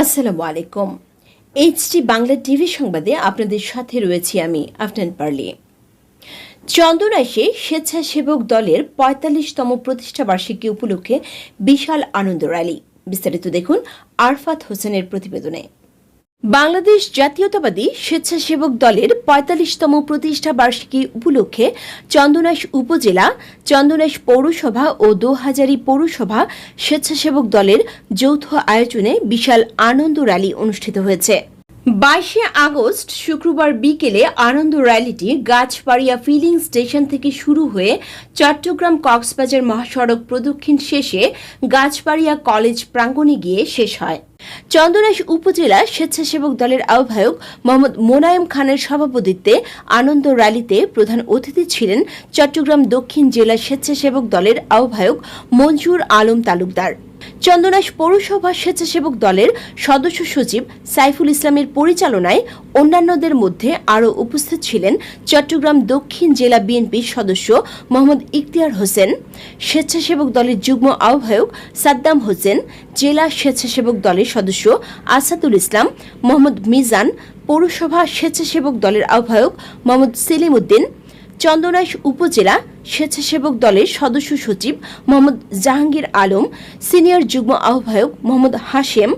আসসালামু আলাইকুম। HT Bangla TV সংবাদে আপনাদের সাথে রয়েছি আমি, আফনান পার্লি। চন্দনাইশে স্বেচ্ছাসেবক দলের পঁয়তাল্লিশতম প্রতিষ্ঠাবার্ষিকী উপলক্ষে বিশাল আনন্দ র্যালি। বিস্তারিত দেখুন আরফাত হোসেনের প্রতিবেদনে। বাংলাদেশ জাতীয়তাবাদী স্বেচ্ছাসেবক দলের পঁয়তাল্লিশতম প্রতিষ্ঠা বার্ষিকী উপলক্ষে চন্দনাইশ উপজেলা চন্দনাইশ পৌরসভা ও দোহাজারী পৌরসভা স্বেচ্ছাসেবক দলের যৌথ আয়োজনে বিশাল আনন্দ র্যালি অনুষ্ঠিত হয়েছে। বাইশে আগস্ট শুক্রবার বিকেলে আনন্দ র্যালিটি গাছবাড়িয়া ফিলিং স্টেশন থেকে শুরু হয়ে চট্টগ্রাম কক্সবাজার মহাসড়ক প্রদক্ষিণ শেষে গাছবাড়িয়া কলেজ প্রাঙ্গণে গিয়ে শেষ হয়। চন্দনাইশ উপজেলা স্বেচ্ছাসেবক দলের আহ্বায়ক মোহাম্মদ মোনায়েম খানের সভাপতিত্বে আনন্দ র্যালিতে প্রধান অতিথি ছিলেন চট্টগ্রাম দক্ষিণ জেলা স্বেচ্ছাসেবক দলের আহ্বায়ক মঞ্জুর আলম তালুকদার। চন্দনাইশ পৌরসভা স্বেচ্ছাসেবক দলের সদস্য সচিব সাইফুল ইসলামের পরিচালনায় অন্যান্যদের মধ্যে আরও উপস্থিত ছিলেন চট্টগ্রাম দক্ষিণ জেলা বিএনপির সদস্য মোহাম্মদ ইখতিয়ার হোসেন, স্বেচ্ছাসেবক দলের যুগ্ম আহ্বায়ক সাদ্দাম হোসেন, জেলা স্বেচ্ছাসেবক দলের সদস্য আসাদুল ইসলাম, মোহাম্মদ মিজান, পৌরসভা স্বেচ্ছাসেবক দলের আহ্বায়ক মোহাম্মদ সেলিম উদ্দিন চন্দনাইশ উপজেলা স্বেচ্ছাসেবক দলের সদস্য সচিব মোহাম্মদ জাহাঙ্গীর আলম, সিনিয়র যুগ্ম আহ্বায়ক Mohammad Hashem,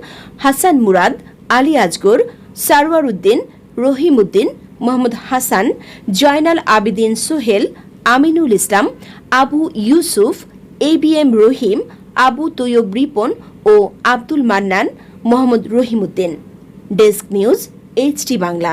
Hasan Murad, Ali Azgar, Sarwar Uddin, Rahim Uddin, Mohammad Hasan, Joynal Abedin Sohel, Aminul Islam, Abu Yusuf, A B M Rahim, Abu Taiyab Ripon O Abdul Mannan, Mohammad Rahimuddin desk news HT Bangla.